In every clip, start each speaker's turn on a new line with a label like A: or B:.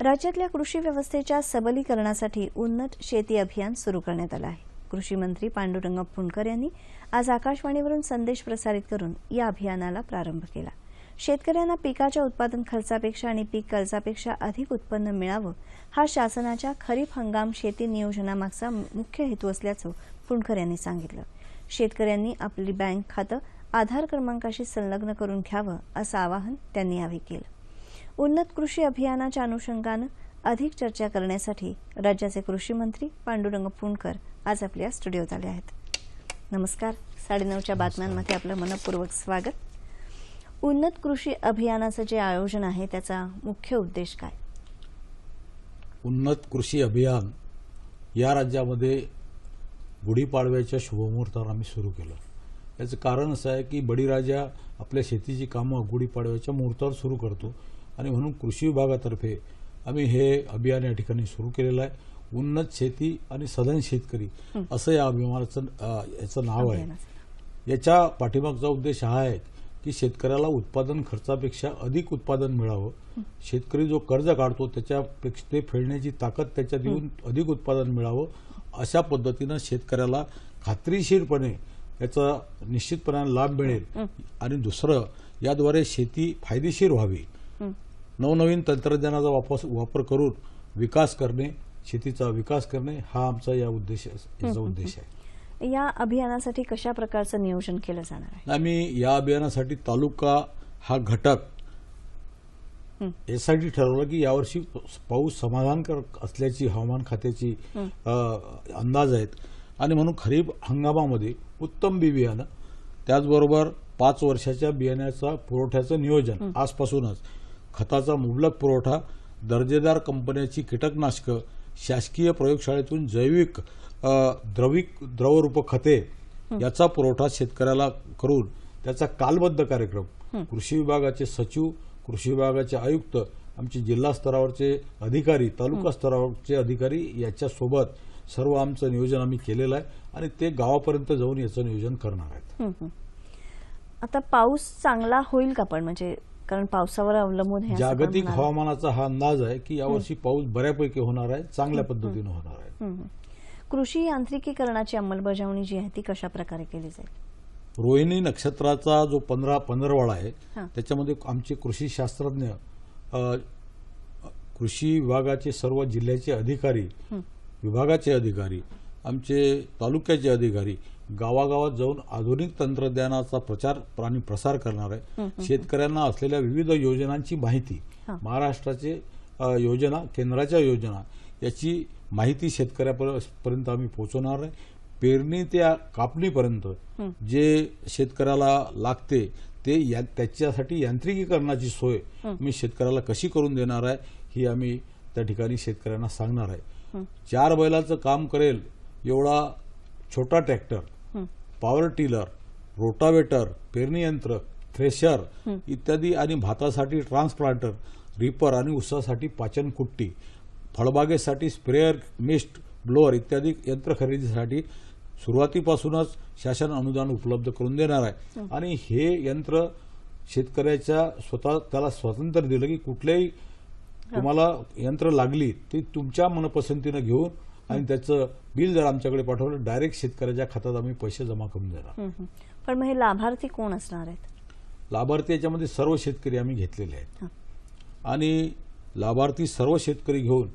A: राज्यातल्या कृषी व्यवस्थेच्या सबलीकरणासाठी उन्नत शेती अभियान सुरू करण्यात आलं आहे. कृषी मंत्री पांडुरंग फुंडकर यांनी आज आकाशवाणीवरून संदेश प्रसारित करून या अभियानाला प्रारंभ केला. शेतकऱ्यांना पिकाच्या उत्पादन खर्चापेक्षा आणि पीक कर्जापेक्षा अधिक उत्पन्न मिळावं हा शासनाच्या खरीप हंगाम शेती नियोजनामागचा मुख्य हेतू असल्याचं फुंडकर यांनी सांगितलं. शेतकऱ्यांनी आपली बँक खातं आधार क्रमांकाशी संलग्न करून घ्यावं असं आवाहन त्यांनी यावेळी केलं. उन्नत कृषी अभियानाच्या अनुषंगानं अधिक चर्चा करण्यासाठी राज्याचे कृषी मंत्री पांडुरंग फुंडकर आज आपल्या स्टुडिओत आले आहेत. नमस्कार. साडेनऊच्या बातम्यांमध्ये आपलं मनपूर्वक स्वागत. उन्नत कृषी अभियानाचं जे आयोजन आहे त्याचा मुख्य उद्देश काय?
B: उन्नत कृषी अभियान या राज्यामध्ये गुढीपाडव्याच्या शुभमुहूर्तावर आम्ही सुरू केलं. याचं कारण असं आहे की बळीराजा आपल्या शेतीची कामं गुढीपाडव्याच्या मुहूर्तावर सुरू करतो. आणि म्हणून कृषी विभागातर्फे आम्ही हे अभियान या ठिकाणी सुरू केलेलं आहे. उन्नत शेती आणि सधन शेतकरी असं या अभियानाचं अ, याचं नाव आहे. याच्या पाठीमागचा उद्देश हा आहे की शेतकऱ्याला उत्पादन खर्चापेक्षा अधिक उत्पादन मिळावं. शेतकरी जो कर्ज काढतो त्याच्यापेक्षा ते फेडण्याची ताकद त्याच्यात येऊन अधिक उत्पादन मिळावं अशा पद्धतीनं शेतकऱ्याला खात्रीशीरपणे याचा निश्चितपणे लाभ मिळेल. आणि दुसरं याद्वारे शेती फायदेशीर व्हावी. नवनवीन तंत्रज्ञानाचा वापर वापर करून विकास करणे शेतीचा विकास करणे हा आमचा या उद्देश याचा उद्देश आहे.
A: या अभियानासाठी कशा प्रकारचं नियोजन केलं जाणार आहे?
B: आम्ही या अभियानासाठी तालुका हा घटक. यासाठी ठरवलं की यावर्षी पाऊस समाधानकारक असल्याची हवामान खात्याची अंदाज आहेत. आणि म्हणून खरीप हंगामामध्ये उत्तम बी बियाणं त्याचबरोबर पाच वर्षाच्या बियाण्याचा पुरवठ्याचं नियोजन आजपासूनच. खताचा मुबलक पुरवठा दर्जेदार कंपन्याची कीटकनाशकं शासकीय प्रयोगशाळेतून जैविक द्रविक द्रवरूप खते याचा पुरवठा शेतकऱ्याला करून त्याचा कालबद्ध कार्यक्रम. कृषी विभागाचे सचिव कृषी विभागाचे आयुक्त आमचे जिल्हा स्तरावरचे अधिकारी तालुका स्तरावरचे अधिकारी याच्यासोबत सर्व आमचं नियोजन आम्ही केलेलं आहे आणि ते गावापर्यंत जाऊन याचं नियोजन करणार आहेत.
A: आता पाऊस चांगला होईल का पण? म्हणजे कारण पावसावर अवलंबून हे असं पण
B: जागतिक
A: म्हणाले.
B: हवामानाचा हा अंदाज आहे की यावर्षी पाऊस बऱ्यापैकी होणार आहे चांगल्या पद्धतीनं होणार आहे.
A: कृषी यांत्रिकीकरणाची अंमलबजावणी जी आहे ती कशा प्रकारे केली जाईल
B: रोहिणी नक्षत्राचा जो पंधरा पंधरवाडा आहे
A: हा.
B: त्याच्यामध्ये आमचे कृषी शास्त्रज्ञ अ, कृषी विभागाचे सर्व जिल्ह्याचे अधिकारी. विभागाचे अधिकारी आमचे तालुक्याचे अधिकारी गावागावात जाऊन आधुनिक तंत्रज्ञानाचा प्रचार आणि प्रसार करणार आहे. शेतकऱ्यांना असलेल्या विविध योजनांची माहिती. महाराष्ट्राचे योजना केंद्राच्या योजना याची माहिती शेतकऱ्यापर्यंत आम्ही पोहोचवणार आहे. पेरणी ते कापणीपर्यंत जे शेतकऱ्याला लागते ते या त्याच्यासाठी यांत्रिकीकरणाची सोय मी शेतकऱ्याला कशी करून देणार आहे ही आम्ही त्या ठिकाणी शेतकऱ्यांना सांगणार आहे. चार बैलाचं काम करेल एवढा छोटा ट्रॅक्टर. पॉवर टिलर रोटावेटर पेरणी यंत्र थ्रेशर इत्यादी आणि भातासाठी ट्रान्सप्लांटर रिपर आणि ऊसासाठी पाचन कुट्टी फळबागेसाठी स्प्रेअर मिस्ट ब्लोअर इत्यादी यंत्र खरेदीसाठी सुरुवातीपासूनच शासन अनुदान उपलब्ध करून देणार आहे. आणि हे यंत्र शेतकऱ्याच्या स्वतः त्याला स्वातंत्र्य दिलं की कुठल्याही तुम्हाला यंत्र लागली ते तुमच्या मनपसंतीनं घेऊन आणि त्याचं बिल जर आमच्याकडे पाठवलं डायरेक्ट शेतकऱ्याच्या खात्यात आम्ही पैसे जमा करून देणार.
A: पण मग हे लाभार्थी कोण असणार आहेत?
B: लाभार्थी याच्यामध्ये सर्व शेतकरी आम्ही घेतलेले आहेत. आणि लाभार्थी सर्व शेतकरी घेऊन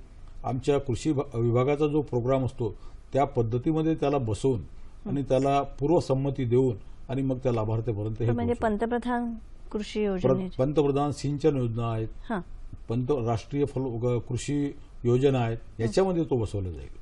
B: आमच्या कृषी विभागाचा जो प्रोग्राम असतो त्या पद्धतीमध्ये त्याला बसवून आणि त्याला पूर्वसंमती देऊन आणि मग त्या लाभार्थ्यापर्यंत हे
A: म्हणजे. पंतप्रधान कृषी योजनेची.
B: पंतप्रधान सिंचन योजना आहेत. पंत राष्ट्रीय फल कृषी योजना आहेत याच्यामध्ये तो बसवला जाईल.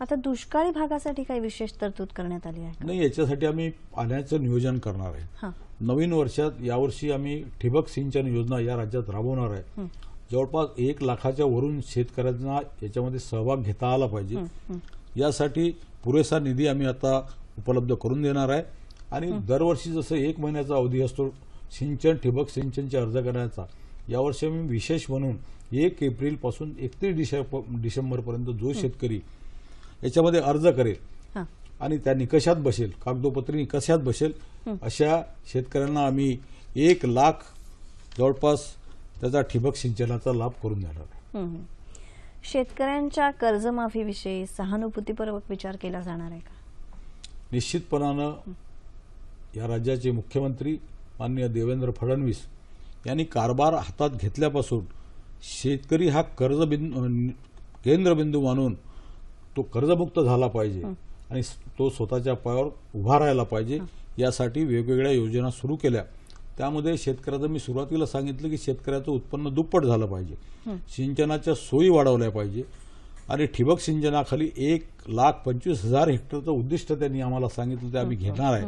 A: आता दुष्काळी भागासाठी काही विशेष तरतूद करण्यात आली आहे?
B: नाही याच्यासाठी आम्ही पाण्याचं नियोजन करणार आहे.
A: हां.
B: नवीन वर्षात यावर्षी आम्ही ठिबक सिंचन योजना या राज्यात राबवणार आहे. जवळपास एक लाखाच्या वरून शेतकऱ्यांना याच्यामध्ये सहभाग घेता आला पाहिजे. यासाठी पुरेसा निधी आम्ही आता उपलब्ध करून देणार आहे. आणि दरवर्षी जसं एक महिन्याचा अवधी असतो सिंचन ठिबक सिंचनचे अर्ज करण्याचा यावर्षी आम्ही विशेष म्हणून एक एप्रिलपासून एकतीस डिसेंबर डिसेंबरपर्यंत जो शेतकरी याच्यामध्ये अर्ज करेल. आणि त्या निकषात बसेल. कागदोपत्री निकषात बसेल. अशा शेतकऱ्यांना आम्ही एक लाख जवळपास त्याचा ठिबक सिंचनाचा लाभ करून देणार आहे.
A: शेतकऱ्यांच्या कर्जमाफीविषयी सहानुभूतीपूर्वक विचार केला जाणार आहे का?
B: निश्चितपणानं या राज्याचे मुख्यमंत्री माननीय देवेंद्र फडणवीस यांनी कारभार हातात घेतल्यापासून शेतकरी हा कर्जबिंदू केंद्रबिंदू मानून तो कर्जमुक्त झाला पाहिजे आणि तो स्वतःच्या पायावर उभा राहायला पाहिजे यासाठी वेगवेगळ्या योजना सुरू केल्या. त्यामध्ये शेतकऱ्याचं मी सुरुवातीला सांगितलं की शेतकऱ्याचं उत्पन्न दुप्पट झालं पाहिजे. सिंचनाच्या सोयी वाढवल्या पाहिजे. आणि ठिबक सिंचनाखाली एक लाख पंचवीस हजार हेक्टरचं उद्दिष्ट त्यांनी आम्हाला सांगितलं ते आम्ही घेणार आहे.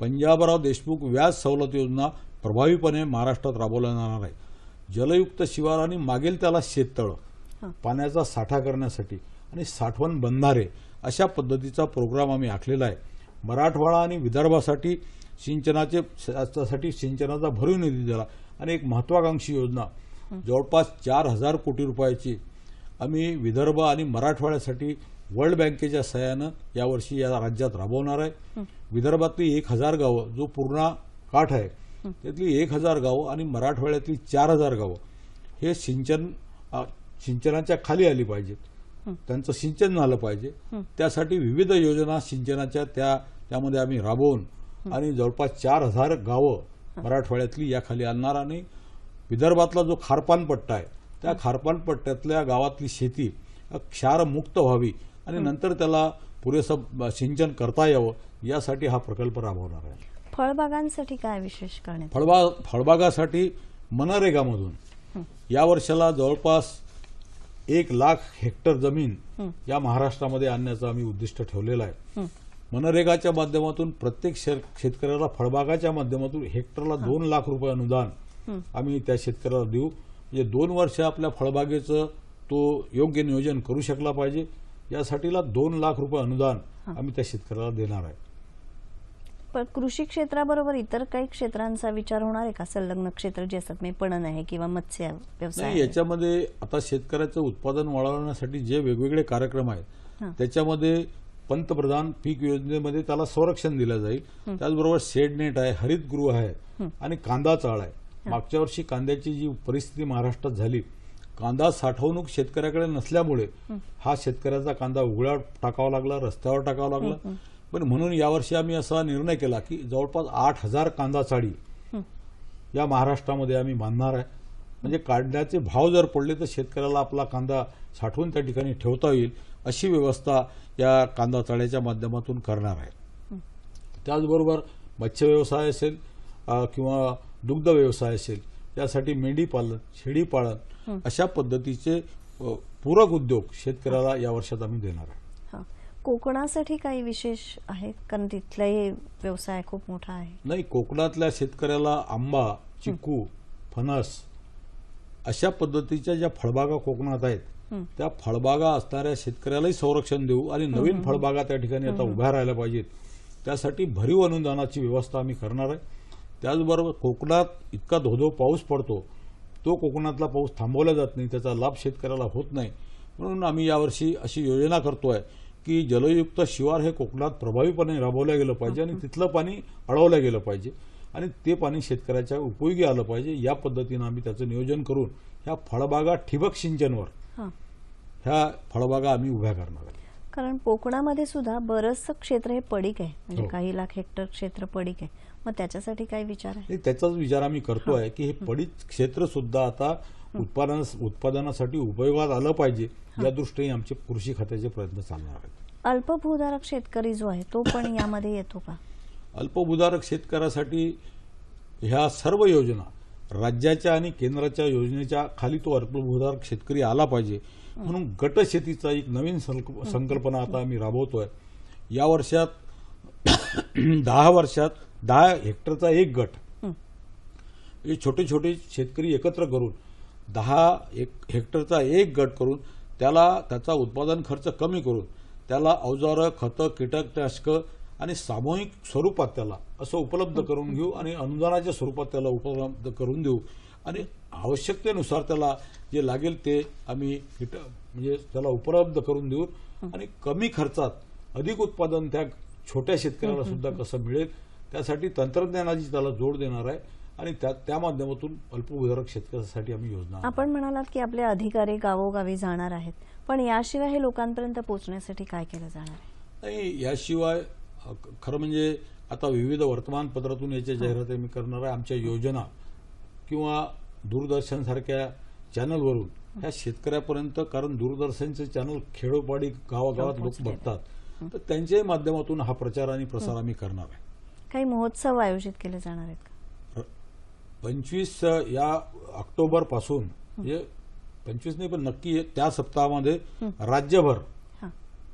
B: पंजाबराव देशमुख व्याज सवलत योजना प्रभावीपणे महाराष्ट्रात राबवल्या जाणार आहे जलयुक्त शिवार आणि मागेल त्याला शेततळं. पाण्याचा साठा करण्यासाठी. आणि साठवण बंधारे अशा पद्धतीचा प्रोग्राम आम्ही आखलेला आहे. मराठवाडा आणि विदर्भासाठी सिंचनाचे साठी सिंचनाचा भरीव निधी दिला. आणि एक महत्वाकांक्षी योजना. जवळपास चार हजार कोटी रुपयाची आम्ही विदर्भ आणि मराठवाड्यासाठी वर्ल्ड बँकेच्या सहाय्यानं यावर्षी या राज्यात राबवणार आहे. विदर्भातली एक हजार गावं जो पूर्ण काठ आहे त्यातली एक हजार गावं आणि मराठवाड्यातली चार हजार गावं हे सिंचन सिंचनाच्या खाली आली पाहिजेत. त्यांचं सिंचन झालं पाहिजे. त्यासाठी विविध योजना सिंचनाच्या त्या त्यामध्ये आम्ही राबवून आणि जवळपास चार हजार गावं मराठवाड्यातली या खाली आणणार आणि विदर्भातला जो खारपान पट्टा आहे त्या खारपान पट्ट्यातल्या गावातली शेती अ, क्षारमुक्त व्हावी आणि नंतर त्याला पुरेसं सिंचन करता यावं यासाठी हा प्रकल्प राबवणार आहे.
A: फळबागांसाठी काय विशेष करण्यात
B: फळबा फळबागासाठी मनरेगामधून या वर्षाला जवळपास एक लाख हेक्टर जमीन या महाराष्ट्रामध्ये आणण्याचं आम्ही उद्दिष्ट ठेवलेलं आहे. मनरेगाच्या माध्यमातून प्रत्येक शेतकऱ्याला फळबागाच्या माध्यमातून हेक्टरला दोन लाख रुपये अनुदान आम्ही त्या शेतकऱ्याला देऊ. म्हणजे दोन वर्ष आपल्या फळबागेचं तो योग्य नियोजन करू शकला पाहिजे. यासाठीला दोन लाख रुपये अनुदान आम्ही त्या शेतकऱ्याला देणार आहे.
A: पण कृषी क्षेत्राबरोबर इतर काही क्षेत्रांचा विचार होणार आहे का? संलग्न क्षेत्र जे असतात म्हणजे पणन आहे किंवा मत्स्य व्यवसाय.
B: याच्यामध्ये आता शेतकऱ्याचं उत्पादन वाढवण्यासाठी जे वेगवेगळे कार्यक्रम आहेत. त्याच्यामध्ये पंतप्रधान पीक योजनेमध्ये त्याला संरक्षण दिलं जाईल. त्याचबरोबर शेडनेट आहे हरितगृह आहे आणि कांदा चाळ आहे. मागच्या वर्षी कांद्याची जी परिस्थिती महाराष्ट्रात झाली कांदा साठवणूक शेतकऱ्याकडे नसल्यामुळे हा. शेतकऱ्याचा कांदा उघड्या टाकावा लागला रस्त्यावर टाकावा लागला. पण म्हणून यावर्षी आम्ही असा निर्णय केला की जवळपास आठ हजार कांदा चाळी या महाराष्ट्रामध्ये आम्ही बांधणार आहे. म्हणजे काढण्याचे भाव जर पडले तर शेतकऱ्याला आपला कांदा साठवून त्या ठिकाणी ठेवता येईल अशी व्यवस्था या कांदा तळ्याच्या माध्यमातून करणार आहे. त्याचबरोबर मत्स्य व्यवसाय असेल किंवा दुग्ध व्यवसाय असेल यासाठी मेंढी पालन शेळी पालन अशा पद्धतीचे पूरक उद्योग शेतकऱ्याला या वर्षात आम्ही देणार आहे.
A: कोकणासाठी काही विशेष आहे कारण तिथलाही व्यवसाय खूप मोठा आहे.
B: नाही कोकणातल्या शेतकऱ्याला आंबा चिकू फणस अशा पद्धतीच्या ज्या फळबागा कोकणात आहेत त्या फळबागा असणाऱ्या शेतकऱ्यालाही संरक्षण देऊ आणि नवीन फळबागा त्या ठिकाणी आता उभ्या राहायला पाहिजेत. त्यासाठी भरीव अनुदानाची व्यवस्था आम्ही करणार आहे. त्याचबरोबर कोकणात इतका धोधो पाऊस पडतो तो कोकणातला पाऊस थांबवला जात नाही त्याचा लाभ शेतकऱ्याला होत नाही. म्हणून आम्ही यावर्षी अशी योजना करतोय की जलयुक्त शिवार हे कोकणात प्रभावीपणे राबवलं गेलं पाहिजे आणि तिथलं पाणी अडवलं गेलं पाहिजे. आणि ते पाणी शेतकऱ्याच्या उपयोगी आलं पाहिजे. या पद्धतीनं आम्ही त्याचं नियोजन करून ह्या फळबागा ठिबक सिंचनवर ह्या फळबागा आम्ही उभ्या करणार आहे.
A: कारण कोकणामध्ये सुद्धा बरंचसं क्षेत्र हे पडीक आहे. म्हणजे
B: हो.
A: काही लाख हेक्टर क्षेत्र पडीक आहे. मग त्याच्यासाठी काय विचार आहे?
B: त्याचाच विचार आम्ही करतोय की हे पडीत क्षेत्र सुद्धा आता उत्पादन उत्पादनासाठी उपयोगात आलं पाहिजे या दृष्टीने आमचे कृषी खात्याचे प्रयत्न चालणार आहेत.
A: अल्पभूधारक शेतकरी जो आहे तो पण यामध्ये येतो का?
B: अल्पभूधारक शेतकऱ्यासाठी ह्या सर्व योजना राज्याच्या आणि केंद्राच्या योजनेच्या खाली तो अल्पभूधारक शेतकरी आला पाहिजे. म्हणून गट शेतीचा एक नवीन संकल्प- संकल्पना आता आम्ही राबवतोय. या वर्षात दहा वर्षात दहा हेक्टरचा एक गट. हे. छोटे छोटे शेतकरी एकत्र करून दहा एक हेक्टरचा एक गट करून त्याला त्याचा उत्पादन खर्च कमी करून त्याला अवजारं खतं कीटकनाशकं आणि सामूहिक स्वरूपात त्याला असं उपलब्ध करून घेऊ आणि अनुदानाच्या स्वरूपात त्याला उपलब्ध करून देऊ. आणि आवश्यकतेनुसार त्याला जे लागेल ते आम्ही कीट म्हणजे त्याला उपलब्ध करून देऊ. आणि कमी खर्चात अधिक उत्पादन त्या छोट्या शेतकऱ्याला सुद्धा कसं मिळेल त्यासाठी तंत्रज्ञानाची त्याला जोड देणार आहे आणि त्या त्या माध्यमातून अल्पभूधारक शेतकऱ्यासाठी आम्ही योजना.
A: आपण म्हणालात की आपले अधिकारी गावोगावी जाणार आहेत. पण याशिवाय हे लोकांपर्यंत पोहोचण्यासाठी काय केलं जाणार आहे?
B: नाही याशिवाय खरं म्हणजे आता विविध वर्तमानपत्रातून याच्या जाहिराती मी करणार आहे. आमच्या योजना किंवा दूरदर्शनसारख्या चॅनलवरून ह्या शेतकऱ्यापर्यंत कारण दूरदर्शनचे चॅनल खेडोपाडी गावागावात लोक. बघतात. तर त्यांच्याही माध्यमातून हा प्रचार आणि प्रसार आम्ही करणार आहे.
A: काही महोत्सव आयोजित केले जाणार आहेत का?
B: पंचवीस या ऑक्टोबरपासून म्हणजे पंचवीस नाही पण नक्की त्या सप्ताहामध्ये राज्यभर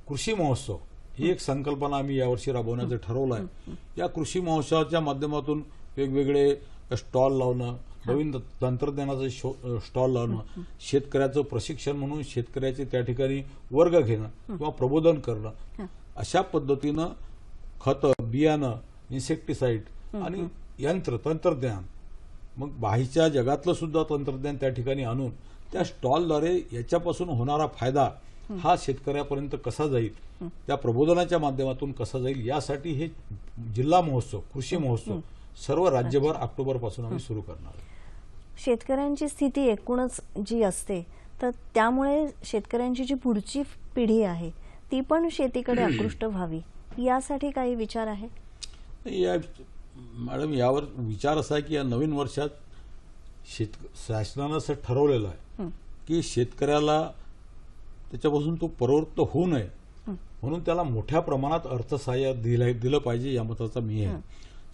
B: कृषी महोत्सव ही एक संकल्पना आम्ही यावर्षी राबवण्याचं ठरवलं आहे या कृषी महोत्सवाच्या माध्यमातून वेगवेगळे स्टॉल लावणं नवीन तंत्रज्ञानाचं स्टॉल लावणं शेतकऱ्याचं प्रशिक्षण म्हणून शेतकऱ्याचे त्या ठिकाणी वर्ग घेणं किंवा प्रबोधन करणं अशा पद्धतीनं खतं बियाणं इन्सेक्टिसाईड आणि यंत्र तंत्रज्ञान. मग बाहेरच्या जगातलं सुद्धा तंत्रज्ञान त्या ठिकाणी आणून त्या स्टॉलद्वारे याच्यापासून होणारा फायदा हा शेतकऱ्यापर्यंत कसा जाईल त्या प्रबोधनाच्या माध्यमातून कसा जाईल यासाठी हे जिल्हा महोत्सव कृषी महोत्सव सर्व राज्यभर ऑक्टोबरपासून आम्ही सुरू करणार.
A: शेतकऱ्यांची स्थिती एकूणच जी असते तर त्यामुळे शेतकऱ्यांची जी पुढची पिढी आहे ती पण शेतीकडे आकृष्ट व्हावी यासाठी काही विचार आहे?
B: या मॅडम यावर विचार असा आहे की या नवीन वर्षात शेत शासनानं असं ठरवलेलं आहे की शेतकऱ्याला त्याच्यापासून तो परोक्त होऊ नये. म्हणून त्याला मोठ्या प्रमाणात अर्थसहाय्य दिलं दिलं पाहिजे या मताचा मी आहे.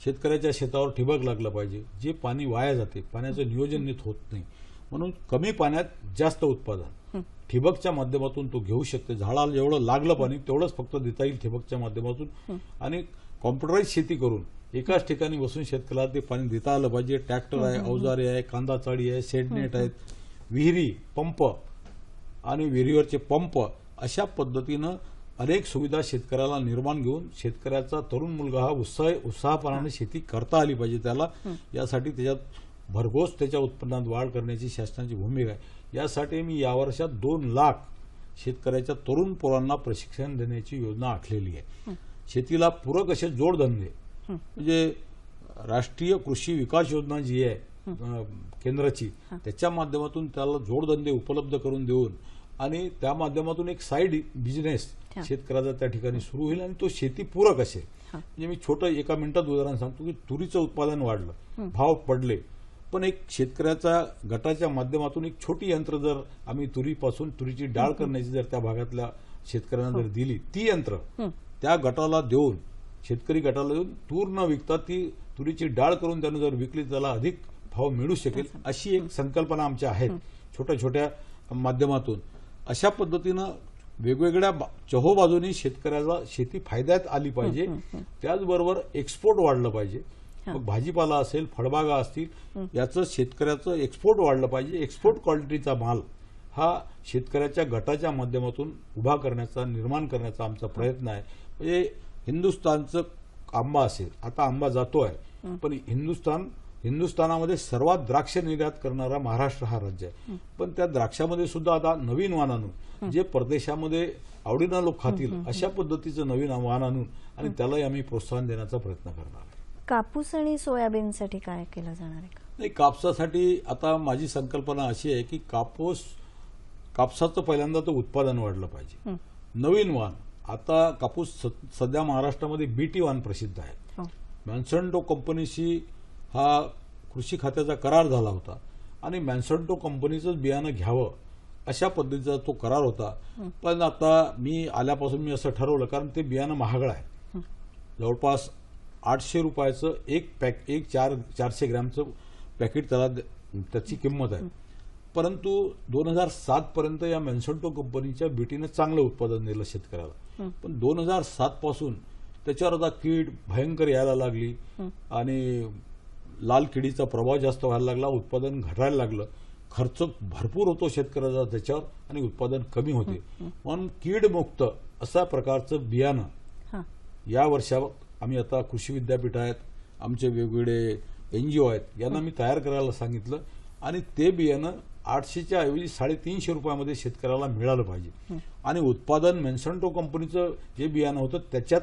B: शेतकऱ्याच्या शेतावर ठिबक लागलं पाहिजे. जे पाणी वाया जाते पाण्याचं नियोजन नीट होत नाही. म्हणून कमी पाण्यात जास्त उत्पादन. ठिबकच्या माध्यमातून तो घेऊ शकते. झाडाला जेवढं लागलं पाणी तेवढंच फक्त देता येईल ठिबकच्या माध्यमातून. आणि कॉम्प्युटराईज शेती करून एकाच ठिकाणी बसून शेतकऱ्याला ते पाणी देता आलं पाहिजे. ट्रॅक्टर आहे अवजारे आहे कांदा चाळी आहे शेडनेट आहेत विहिरी पंप आणि विहिरीवरचे पंप अशा पद्धतीनं अनेक सुविधा शेतकऱ्याला निर्माण घेऊन शेतकऱ्याचा तरुण मुलगा हा उत्साह उत्साहपणाने शेती करता आली पाहिजे त्याला. यासाठी त्याच्यात भरघोस त्याच्या उत्पन्नात वाढ करण्याची शासनाची भूमिका आहे. यासाठी मी या वर्षात दोन लाख शेतकऱ्याच्या तरुण पोरांना प्रशिक्षण देण्याची योजना आखलेली आहे. शेतीला पूरक असे जोडधंदे. म्हणजे राष्ट्रीय कृषी विकास योजना जी आहे केंद्राची त्याच्या माध्यमातून त्याला जोडधंदे उपलब्ध करून देऊन आणि त्या माध्यमातून एक साईड बिझनेस
A: हा.
B: शेतकऱ्याचा त्या ठिकाणी सुरू होईल आणि तो शेतीपूरक असेल म्हणजे मी छोटं एका मिनिटात उदाहरण सांगतो की तुरीचं उत्पादन वाढलं भाव पडले पण एक शेतकऱ्याचा गटाच्या माध्यमातून एक छोटी यंत्र जर आम्ही तुरीपासून तुरीची डाळ करण्याची जर त्या भागातल्या शेतकऱ्यांना जर दिली ती यंत्र त्या गटाला देऊन शेतकरी गटाला देऊन तूर न विकता ती तुरीची डाळ करून त्यानं जर विकली त्याला अधिक भाव मिळू शकेल अशी एक संकल्पना आमच्या आहेत. छोट्या छोट्या माध्यमातून. अशा पद्धतीनं वेगवेगळ्या बा- चहोबाजूनी शेतकऱ्याला शेती फायद्यात आली पाहिजे. त्याचबरोबर एक्सपोर्ट वाढलं पाहिजे. मग भाजीपाला असेल फळबागा असतील याचं शेतकऱ्याचं एक्सपोर्ट वाढलं पाहिजे. एक्सपोर्ट क्वालिटीचा माल हा शेतकऱ्याच्या गटाच्या माध्यमातून उभा करण्याचा निर्माण करण्याचा आमचा प्रयत्न आहे. म्हणजे हिंदुस्थानचं आंबा असेल. आता आंबा जातो आहे पण हिंदुस्थान हिंदुस्थानामध्ये सर्वात द्राक्ष निर्यात करणारा महाराष्ट्र हा राज्य आहे. पण त्या द्राक्षामध्ये सुद्धा आता नवीन वाण आणून जे परदेशामध्ये आवडीनं लोक खातील अशा पद्धतीचं नवीन वाण आणून आणि त्यालाही आम्ही प्रोत्साहन देण्याचा प्रयत्न करणार आहे.
A: कापूस आणि सोयाबीनसाठी काय केलं जाणार आहे?
B: नाही कापसासाठी आता माझी संकल्पना अशी आहे की कापूस कापसाचं पहिल्यांदा तर उत्पादन वाढलं पाहिजे. नवीन वाण. आता कापूस सध्या महाराष्ट्रामध्ये बीटी वाण प्रसिद्ध आहे.
A: हो.
B: मॅन्संटो कंपनीशी हा कृषी खात्याचा करार झाला होता. आणि मॅन्संटो कंपनीचंच बियाणं घ्यावं अशा पद्धतीचा तो करार होता. पण आता मी आल्यापासून मी असं ठरवलं कारण ते बियाणं महागड आहे. जवळपास आठशे रुपयाचं एक पॅक एक चार चारशे ग्रॅमचं पॅकेट त्याला त्याची किंमत आहे. परंतु दोन हजार सात पर्यंत या मेन्संटो कंपनीच्या बीटीनं चांगलं उत्पादन दिलं शेतकऱ्याला. पण दोन हजार सात पासून त्याच्यावर आता कीड भयंकर यायला लागली आणि लाल किडीचा प्रभाव जास्त व्हायला लागला उत्पादन घटायला लागलं. खर्च भरपूर होतो शेतकऱ्याचा त्याच्यावर आणि उत्पादन कमी होते. म्हणून कीडमुक्त अशा प्रकारचं बियाणं या वर्षात आम्ही आता कृषी विद्यापीठ आहेत आमचे वेगवेगळे एनजीओ आहेत यांना मी तयार करायला सांगितलं. आणि ते बियाणं आठशेच्या ऐवजी साडेतीनशे रुपयामध्ये शेतकऱ्याला मिळालं पाहिजे. आणि उत्पादन मेन्संटो कंपनीचं जे बियाणं होतं त्याच्यात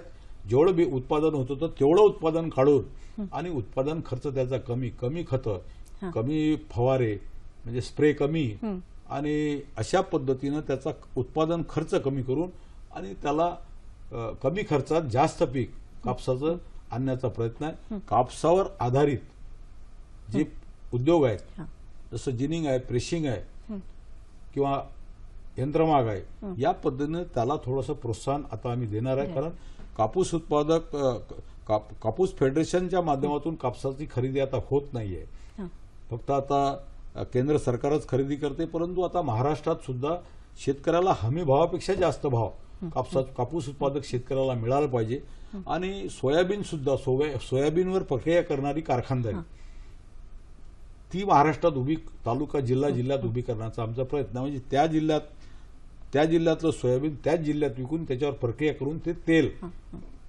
B: जेवढं बी उत्पादन होत होतं तेवढं उत्पादन काढून आणि उत्पादन खर्च त्याचा कमी कमी खतं. कमी फवारे म्हणजे स्प्रे कमी. आणि अशा पद्धतीनं त्याचा उत्पादन खर्च कमी करून आणि त्याला कमी खर्चात जास्त पीक कापसाचं आणण्याचा प्रयत्न आहे. कापसावर आधारित जे उद्योग आहेत. जसं जिनिंग आहे प्रेशिंग आहे. किंवा यंत्रमाग आहे या पद्धतीने त्याला थोडंसं प्रोत्साहन आता आम्ही देणार आहे. कारण कापूस उत्पादक काप- कापूस फेडरेशनच्या माध्यमातून कापसाची खरेदी आता होत नाहीये. फक्त आता केंद्र सरकारच खरेदी करते परंतु आता महाराष्ट्रात सुद्धा शेतकऱ्याला हमी भावापेक्षा जास्त भाव कापसा कापूस उत्पादक शेतकऱ्याला मिळाला पाहिजे. आणि सोयाबीन सुद्धा सोया सोयाबीनवर प्रक्रिया करणारी कारखानदारी. ती महाराष्ट्रात उभी तालुका जिल्हा जिल्ह्यात उभी करण्याचा आमचा प्रयत्न. म्हणजे त्या जिल्ह्यात त्या जिल्ह्यातलं सोयाबीन त्याच जिल्ह्यात विकून त्याच्यावर प्रक्रिया करून ते तेल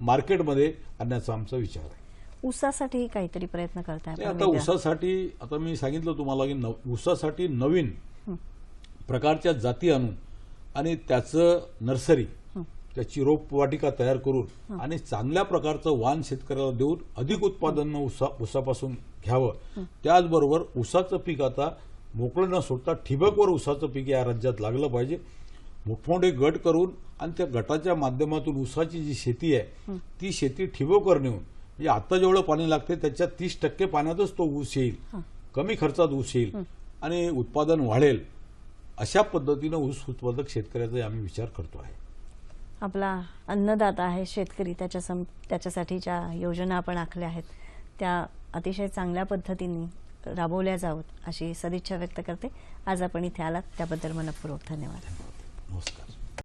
B: मार्केटमध्ये आणण्याचा आमचा विचार आहे.
A: ऊसासाठी काहीतरी प्रयत्न करताय
B: आता. ऊसासाठी आता मी सांगितलं तुम्हाला की नव- ऊसासाठी नवीन प्रकारच्या जाती आणून आणि त्याचं नर्सरी त्याची रोपवाटिका तयार करून आणि चांगल्या प्रकारचं वाण शेतकऱ्याला देऊन अधिक उत्पादन ऊसा ऊसापासून घ्यावं. त्याचबरोबर ऊसाचं पीक आता मोकळं न सोडता ठिबकवर ऊसाचं पीक या राज्यात लागलं पाहिजे. मोठमोठे गट करून आणि त्या गटाच्या माध्यमातून ऊसाची जी शेती आहे ती शेती ठिबकवर नेऊन म्हणजे आता जेवढं पाणी लागते त्याच्या तीस टक्के पाण्यातच तो ऊस येईल. कमी खर्चात ऊस येईल आणि उत्पादन वाढेल. अशा पद्धतीनं ऊस उत्पादक शेतकऱ्याचा आम्ही विचार करतो आहे.
A: आपला अन्नदाता आहे शेतकरी त्याच्या सम त्याच्यासाठी ज्या योजना आपण आखल्या आहेत. त्या अतिशय चांगल्या पद्धतीने राबवल्या जावत अशी सदिच्छा व्यक्त करते. आज आपण इथे आलात. त्याबद्दल मनपूर्वक धन्यवाद.
B: नमस्कार.